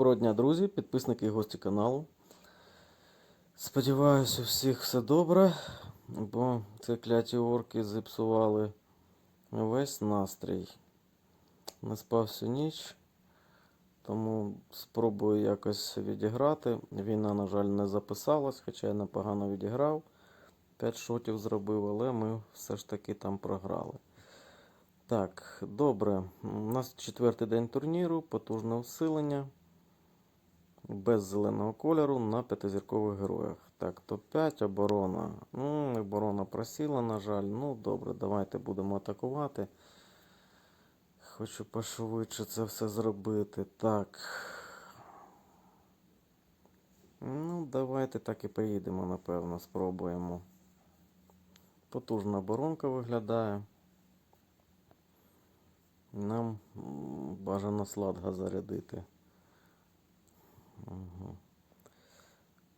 Доброго дня, друзі, підписники і гості каналу. Сподіваюся, у всіх все добре, бо ці кляті орки зіпсували весь настрій. Не спав всю ніч, тому спробую якось відіграти. Війна, на жаль, не записалась, хоча я непогано відіграв. 5 шотів зробив, але ми все ж таки там програли. Так, добре. У нас четвертий день турніру, потужне усилення. Без зеленого кольору на п'ятизіркових героях. Так, топ-5, оборона. Ну, оборона просіла, на жаль. Ну, добре, давайте будемо атакувати. Хочу пошвидше це все зробити. Так. Ну, давайте так і поїдемо, напевно, спробуємо. Потужна оборонка виглядає. Нам бажано сладга зарядити. Угу.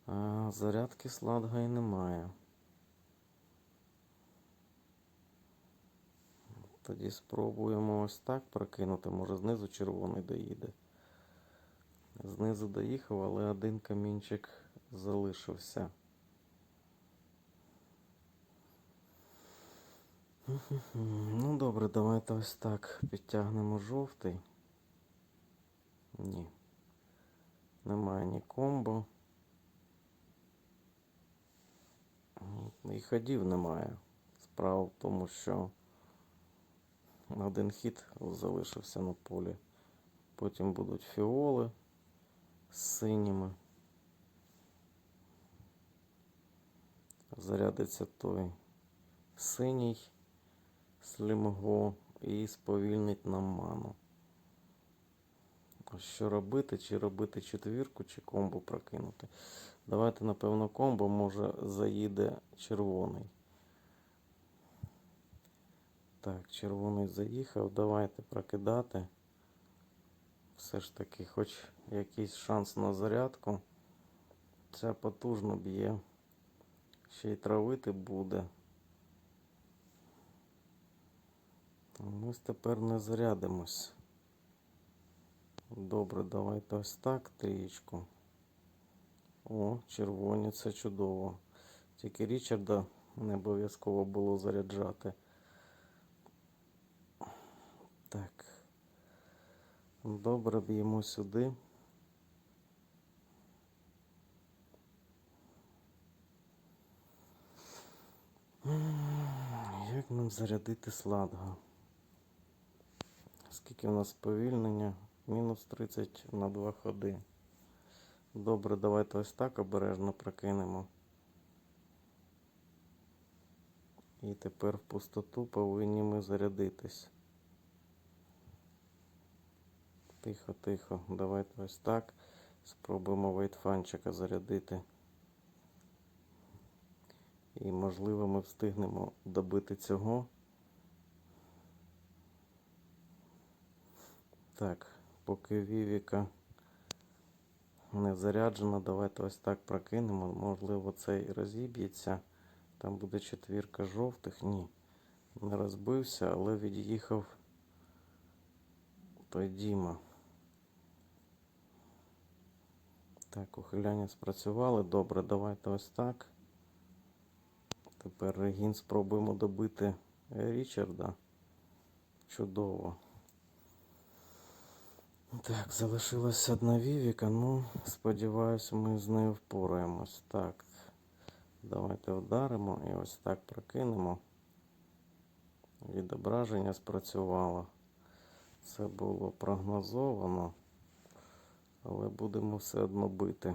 А зарядки сладга і немає. Тоді спробуємо ось так прокинути. Може знизу червоний доїде. Знизу доїхав, але один камінчик залишився. Ну добре, давайте ось так підтягнемо жовтий. Ні. Немає ні комбо. І ходів немає. Справа в тому, що один хід залишився на полі. Потім будуть фіоли з синіми. Зарядиться той синій слімго і сповільнить нам ману. Що робити? Чи робити четвірку, чи комбо прокинути? Давайте, напевно, комбо може заїде червоний. Так, червоний заїхав. Давайте прокидати. Все ж таки, хоч якийсь шанс на зарядку. Ця потужно б'є. Ще й травити буде. Ми тепер не зарядимось. Добре, давайте ось так трієчку. О, червоні, це чудово. Тільки Річарда не обов'язково було заряджати. Так. Добре, б'ємо сюди. Як нам зарядити сладга? Скільки у нас сповільнення? Мінус 30 на 2 ходи. Добре, давайте ось так обережно прокинемо. І тепер в пустоту повинні ми зарядитись. Тихо, тихо. Давайте ось так. Спробуємо вейтфанчика зарядити. І можливо ми встигнемо добити цього. Так, поки Вівіка не заряджена, давайте ось так прокинемо. Можливо, цей розіб'ється. Там буде четвірка жовтих. Ні. Не розбився, але від'їхав той Діма. Так, ухиляння спрацювали. Добре, давайте ось так. Тепер Регін спробуємо добити Річарда. Чудово. Так, залишилася одна Вівіка. Ну, сподіваюся, ми з нею впораємось. Так. Давайте вдаримо і ось так прокинемо. Відображення спрацювало. Це було прогнозовано, але будемо все одно бити.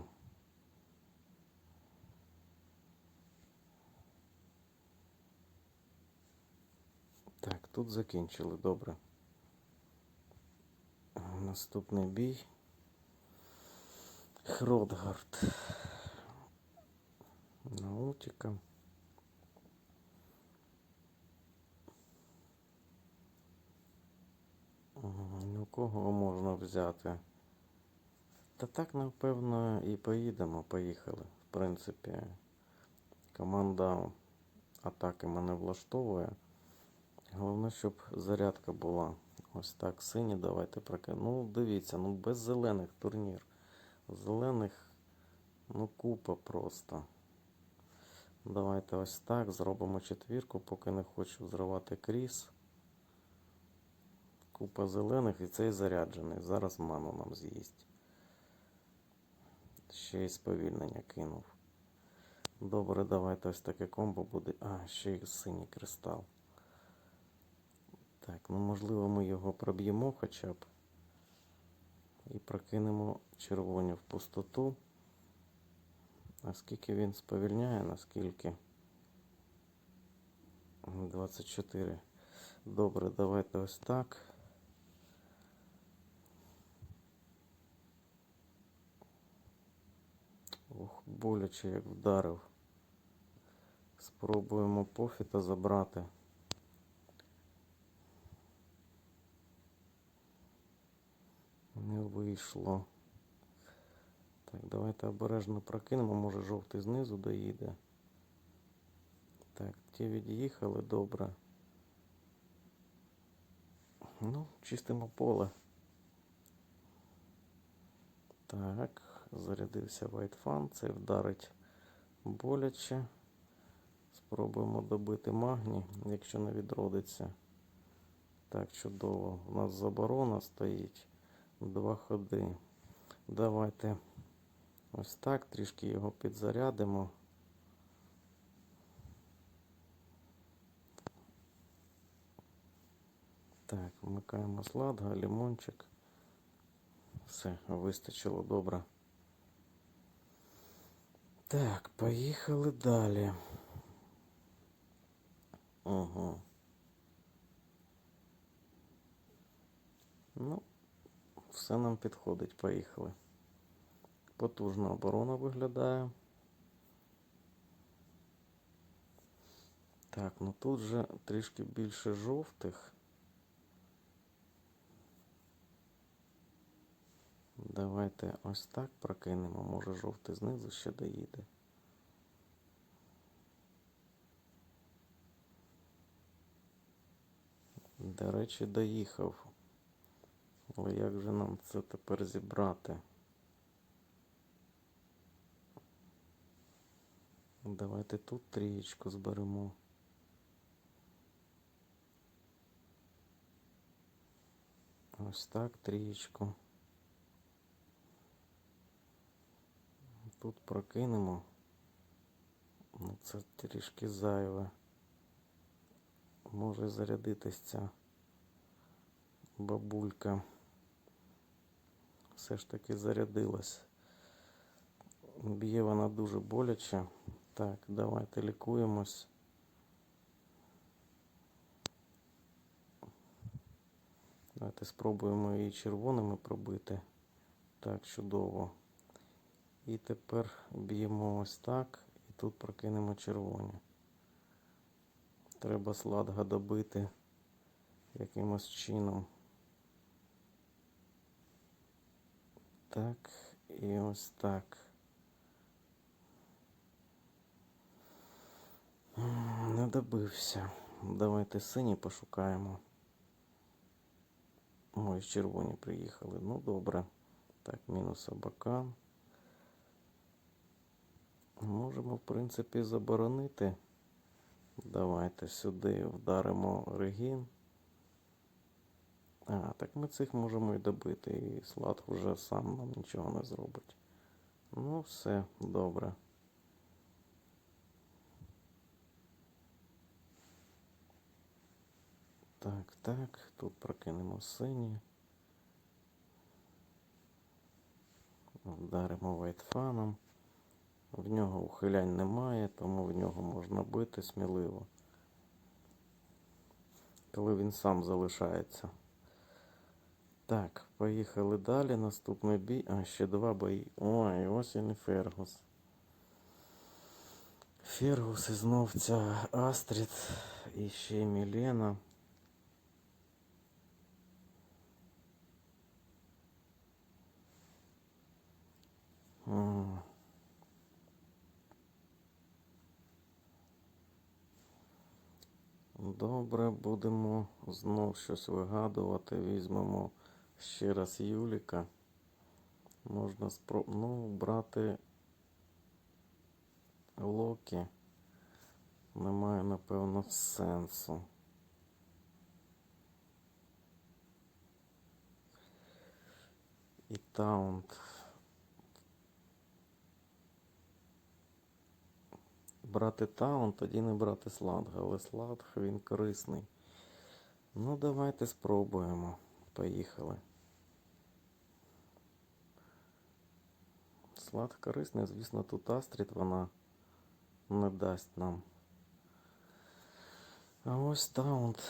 Так, тут закінчили, добре. Наступний бій. Хродгард. Наутіка. Ну, кого можна взяти? Та так, напевно, і поїдемо, поїхали. В принципі, команда атаки мене влаштовує. Головне, щоб зарядка була. Ось так, сині, давайте прокинемо. Ну, дивіться, ну без зелених турнір. Зелених, ну, купа просто. Давайте ось так. Зробимо четвірку, поки не хочу зривати кріс. Купа зелених і цей заряджений. Зараз ману нам з'їсть. Ще й сповільнення кинув. Добре, давайте ось таке комбо буде. А, ще й синій кристал. Так, ну можливо ми його проб'ємо хоча б. І прокинемо червоні в пустоту. А скільки він сповільняє, наскільки? 24. Добре, давайте ось так. Ох, боляче як вдарив. Спробуємо пофіта забрати. Не вийшло. Так, давайте обережно прокинемо, може жовтий знизу доїде. Так, ті від'їхали, добре. Ну, чистимо поле. Так, зарядився Вайтфан, цей вдарить боляче. Спробуємо добити магній, якщо не відродиться. Так, чудово. У нас заборона стоїть. Два ходи. Давайте ось так, трішки його підзарядимо. Так, вмикаємо сладга, лимончик. Все, вистачило добре. Так, поїхали далі. Ого. Ну, все нам підходить, поїхали. Потужна оборона виглядає. Так, ну тут же трішки більше жовтих. Давайте ось так прокинемо. Може жовтий знизу ще доїде. До речі, доїхав. Але як же нам це тепер зібрати? Давайте тут трієчку зберемо. Ось так трієчку. Тут прокинемо. Ну, це трішки зайве. Може зарядитись ця бабулька. Все ж таки зарядилась. Б'є вона дуже боляче. Так, давайте лікуємось. Давайте спробуємо її червоними пробити. Так, чудово. І тепер б'ємо ось так. І тут прокинемо червоні. Треба сладга добити якимось чином. Так, і ось так. Не добився. Давайте сині пошукаємо. Ой, червоні приїхали. Ну, добре. Так, мінус абакан. Можемо, в принципі, заборонити. Давайте сюди вдаримо регін. А, так ми цих можемо і добити. І слад вже сам нам нічого не зробить. Ну, все, добре. Так, так, тут прокинемо сині. Вдаримо вайтфаном. В нього ухилянь немає, тому в нього можна бити сміливо. Коли він сам залишається. Так, поїхали далі. Наступний бій. А, ще два бої. Ой, ось він Фергус. Фергус і знов ця Астрід і ще Мілена. Добре, будемо знов щось вигадувати. Візьмемо ще раз Юліка. Можна спро... Ну, брати Локі немає, напевно, сенсу. І таунт. Брати таунт, тоді не брати сладга, але сладг він корисний. Ну, давайте спробуємо. Поїхали. Слад корисний, звісно, тут Астрід вона не дасть нам. А ось таунт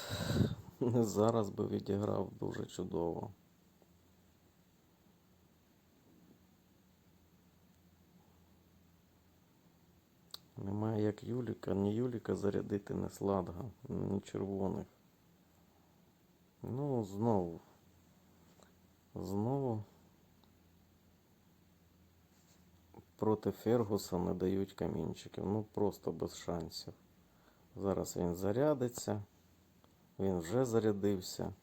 зараз би відіграв дуже чудово. Немає як Юліка, ні Юліка зарядити, не сладга, ні червоних. Ну, знову. Знову. Проти Фергуса не дають камінчиків. Ну просто без шансів. Зараз він зарядиться. Він вже зарядився.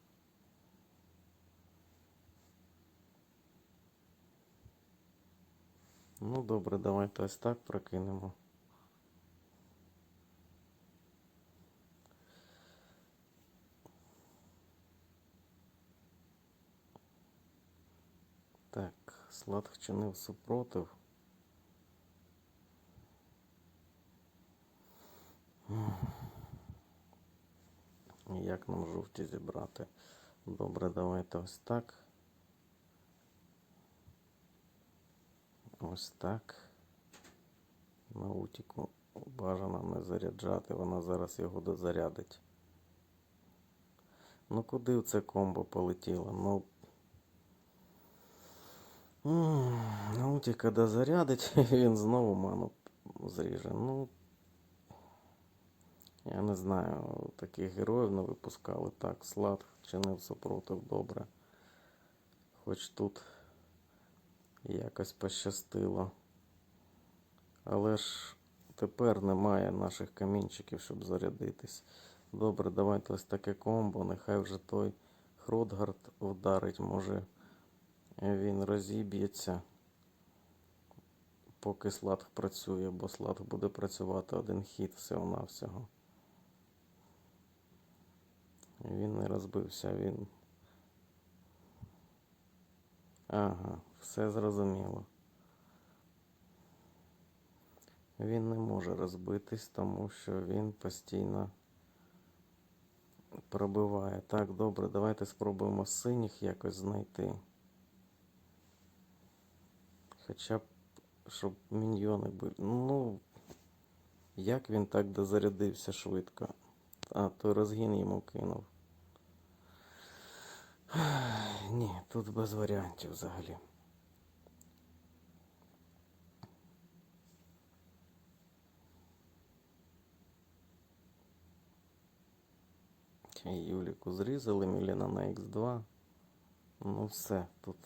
Ну добре, давайте ось так прокинемо. Так, Слад вчинив супротив. Як нам жовті зібрати? Добре, давайте ось так. Ось так. Наутіку бажано не заряджати, вона зараз його дозарядить. Ну куди це комбо полетіло? Ну. Наутіка дозарядить, і він знову ману зріже. Ну. Я не знаю, таких героїв не випускали. Так, Слад чинив супротив добре. Хоч тут якось пощастило. Але ж тепер немає наших камінчиків, щоб зарядитись. Добре, давайте ось таке комбо. Нехай вже той Хродгард вдарить, може він розіб'ється, поки Слад працює, бо Слад буде працювати один хід всього-навсього. Він не розбився, він. Ага, все зрозуміло. Він не може розбитись, тому що він постійно пробиває. Так, добре, давайте спробуємо синіх якось знайти. Хоча б, щоб міньйони були. Ну, як він так дозарядився швидко? А, той розгін йому кинув. Ні, тут без варіантів взагалі. Юліку зрізали, Міліна на Х2. Ну все, тут.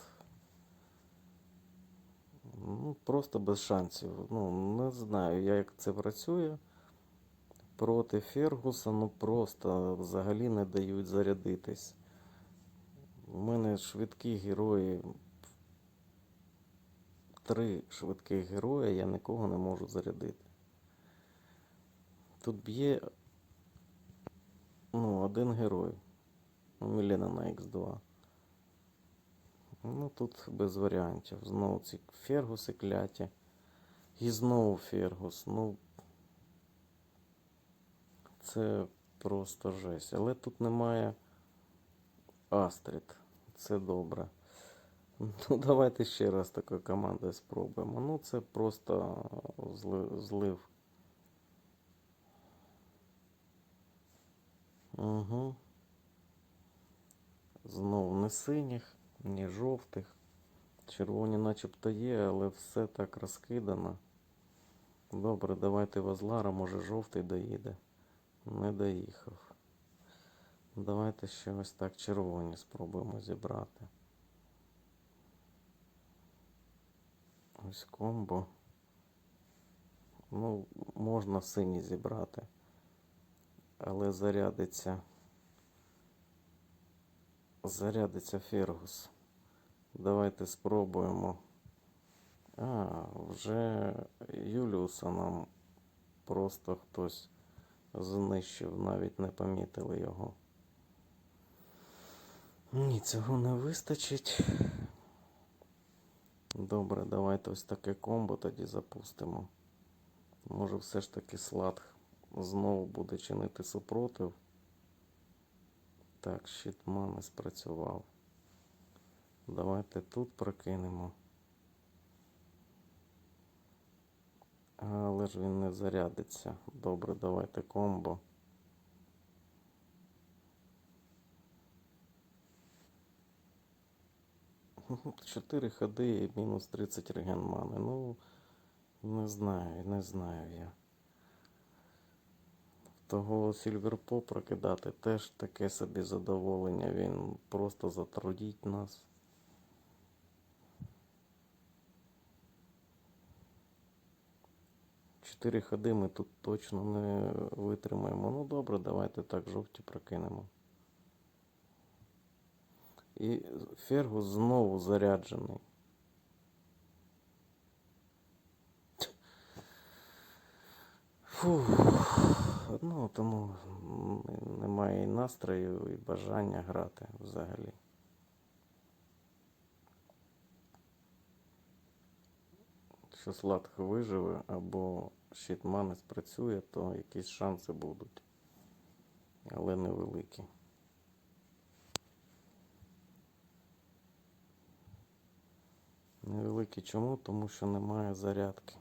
Ну, просто без шансів. Ну, не знаю, як це працює. Проти Фергуса, ну просто взагалі не дають зарядитись. У мене швидкі герої. Три швидких герої, я нікого не можу зарядити. Тут б'є ну, один герой. Ну, Мілена на Х2. Ну тут без варіантів. Знову ці Фергуси кляті. І знову Фергус. Ну. Це просто жесть. Але тут немає Астрид. Це добре. Ну, давайте ще раз такою командою спробуємо. Ну, це просто злив. Угу. Знову не синіх, ні жовтих. Червоні начебто є, але все так розкидано. Добре, давайте Вазлара, може жовтий доїде. Не доїхав. Давайте ще ось так червоні спробуємо зібрати. Ось комбо. Ну, можна сині зібрати. Але зарядиться. Зарядиться Фергус. Давайте спробуємо А, вже Юліуса нам просто хтось знищив, навіть не помітили його. Ні, цього не вистачить. Добре, давайте ось таке комбо тоді запустимо. Може, все ж таки слад знову буде чинити супротив. Так, щит мани спрацював. Давайте тут прокинемо. Але ж він не зарядиться. Добре, давайте комбо. Чотири ходи і мінус 30 реген мани. Ну, не знаю, не знаю я. Того Сільверпо прокидати теж таке собі задоволення. Він просто затрудіть нас. Чотири ходи ми тут точно не витримаємо. Ну добре, давайте так жовті прокинемо. І Фергус знову заряджений. Фух. Ну, тому немає і настрою, і бажання грати взагалі. Якщо Сладко виживе або щит мани спрацює, то якісь шанси будуть. Але невеликі. Невеликі чому? Тому що немає зарядки.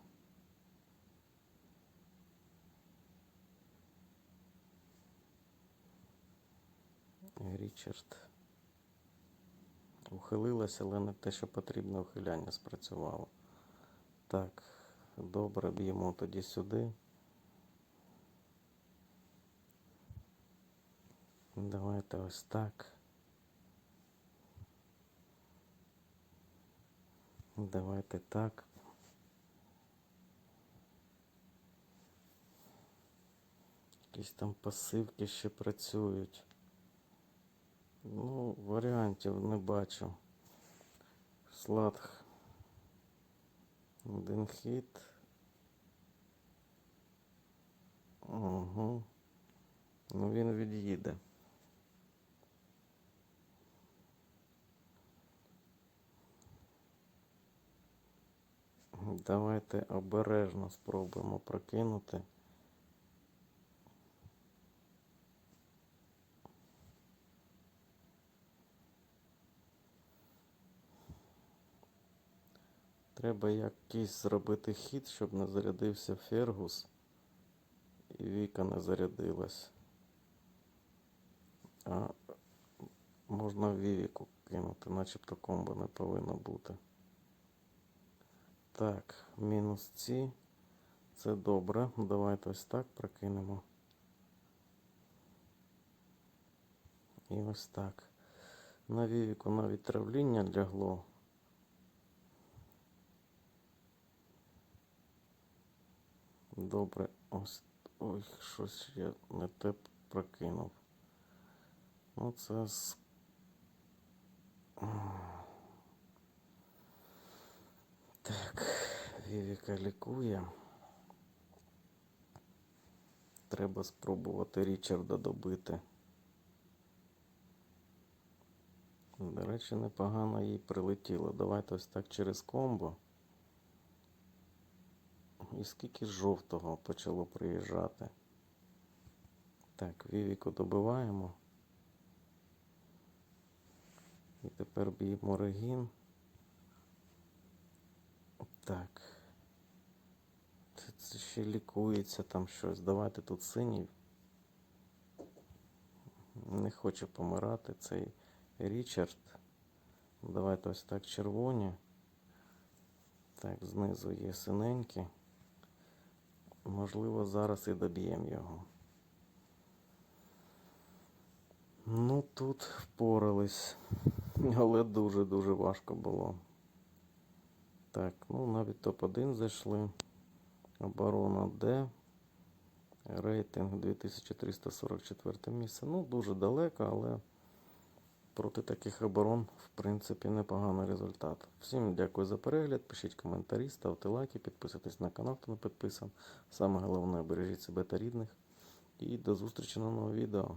Річард. Ухилилася, але не те, що потрібно ухиляння спрацювало. Так, добре, б'ємо тоді сюди. Давайте ось так. Давайте так. Якісь там пасивки ще працюють. Ну, варіантів не бачу. Сладх. Один хід. Угу. Ну він від'їде. Давайте обережно спробуємо прокинути. Треба якийсь зробити хід, щоб не зарядився Фергус і Віка не зарядилась. А можна Вівіку кинути, начебто комбо не повинно бути. Так, мінус ці. Це добре. Давайте ось так прокинемо. І ось так. На Вівіку навіть травління лягло. Добре, ось. Ой, щось я не те прокинув. Ну, це з. Так, Вівіка лікує. Треба спробувати Річарда добити. До речі, непогано їй прилетіло. Давайте ось так через комбо. І скільки жовтого почало приїжджати. Так, Вівіку добиваємо. І тепер б'ємо регін. Так. Це, ще лікується там щось. Давайте тут синій. Не хоче помирати цей Річард. Давайте ось так червоні. Так, знизу є синенькі. Можливо, зараз і доб'ємо його. Ну, тут впорались, але дуже-дуже важко було. Так, ну навіть топ-1 зайшли. Оборона Д. Рейтинг 2344 місце. Ну, дуже далеко, але проти таких оборон, в принципі, непоганий результат. Всім дякую за перегляд. Пишіть коментарі, ставте лайки, підписуйтесь на канал, хто не підписан. Саме головне, бережіть себе та рідних. І до зустрічі на новому відео.